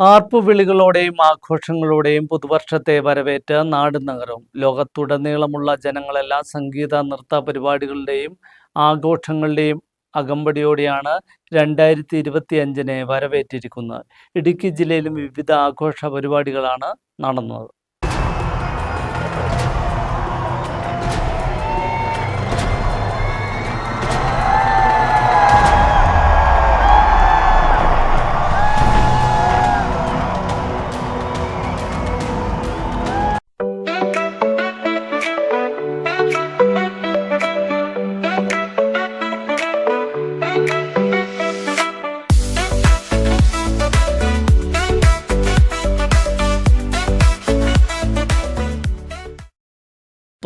ആർപ്പുവിളികളോടെയും ആഘോഷങ്ങളോടെയും പുതുവർഷത്തെ വരവേറ്റ് നാടും നഗരവും ലോകത്തുടനീളമുള്ള ജനങ്ങളെല്ലാം സംഗീത നൃത്ത പരിപാടികളുടെയും ആഘോഷങ്ങളുടെയും അകമ്പടിയോടെയാണ് രണ്ടായിരത്തി ഇരുപത്തി അഞ്ചിനെ വരവേറ്റിരിക്കുന്നത്. ഇടുക്കി ജില്ലയിലും വിവിധ ആഘോഷ പരിപാടികളാണ് നടന്നത്.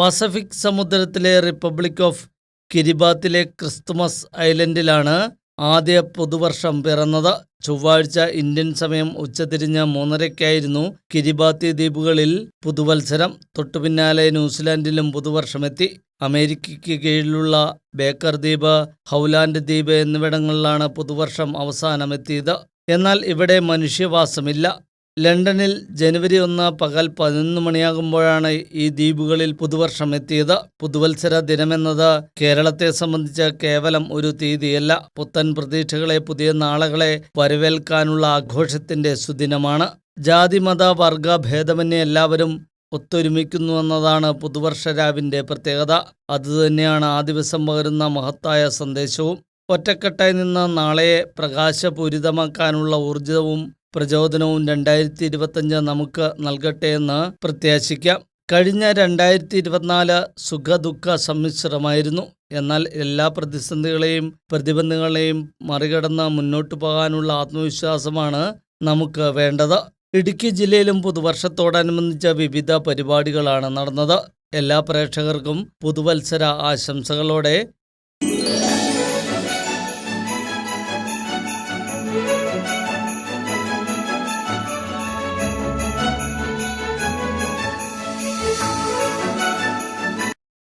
പസഫിക് സമുദ്രത്തിലെ റിപ്പബ്ലിക് ഓഫ് കിരിബാത്തിലെ ക്രിസ്തുമസ് ഐലൻഡിലാണ് ആദ്യ പുതുവർഷം പിറന്നത്. ചൊവ്വാഴ്ച ഇന്ത്യൻ സമയം ഉച്ചതിരിഞ്ഞ് മൂന്നരയ്ക്കായിരുന്നു കിരിബാത്തി ദ്വീപുകളിൽ പുതുവത്സരം. തൊട്ടുപിന്നാലെ ന്യൂസിലാൻഡിലും പുതുവർഷമെത്തി. അമേരിക്കയ്ക്ക് കീഴിലുള്ള ബേക്കർ ദ്വീപ് ഹൗലാൻഡ് ദ്വീപ് എന്നിവിടങ്ങളിലാണ് പുതുവർഷം അവസാനമെത്തിയത്. എന്നാൽ ഇവിടെ മനുഷ്യവാസമില്ല. ലണ്ടനിൽ ജനുവരി ഒന്ന് പകൽ പതിനൊന്ന് മണിയാകുമ്പോഴാണ് ഈ ദ്വീപുകളിൽ പുതുവർഷം എത്തിയത്. പുതുവത്സര ദിനമെന്നത് കേരളത്തെ സംബന്ധിച്ച് കേവലം ഒരു തീയതിയല്ല. പുത്തൻ പ്രതീക്ഷകളെ പുതിയ നാളുകളെ വരവേൽക്കാനുള്ള ആഘോഷത്തിന്റെ സുദിനമാണ്. ജാതിമത വർഗ ഭേദമന്യേ എല്ലാവരും ഒത്തൊരുമിക്കുന്നുവെന്നതാണ് പുതുവർഷ രാവിന്റെ പ്രത്യേകത. അതുതന്നെയാണ് ആ ദിവസം പകരുന്ന മഹത്തായ സന്ദേശവും. ഒറ്റക്കെട്ടായി നിന്ന് നാളെയെ പ്രകാശപൂരിതമാക്കാനുള്ള ഊർജവും പ്രചോദനവും രണ്ടായിരത്തി ഇരുപത്തഞ്ച് നമുക്ക് നൽകട്ടെ എന്ന് പ്രത്യാശിക്കാം. കഴിഞ്ഞ രണ്ടായിരത്തി ഇരുപത്തിനാല് സുഖദുഃഖ സമ്മിശ്രമായിരുന്നു. എന്നാൽ എല്ലാ പ്രതിസന്ധികളെയും പ്രതിബന്ധങ്ങളെയും മറികടന്ന് മുന്നോട്ട് പോകാനുള്ള ആത്മവിശ്വാസമാണ് നമുക്ക് വേണ്ടത്. ഇടുക്കി ജില്ലയിലും പുതുവർഷത്തോടനുബന്ധിച്ച വിവിധ പരിപാടികളാണ് നടന്നത്. എല്ലാ പ്രേക്ഷകർക്കും പുതുവത്സര ആശംസകളോടെ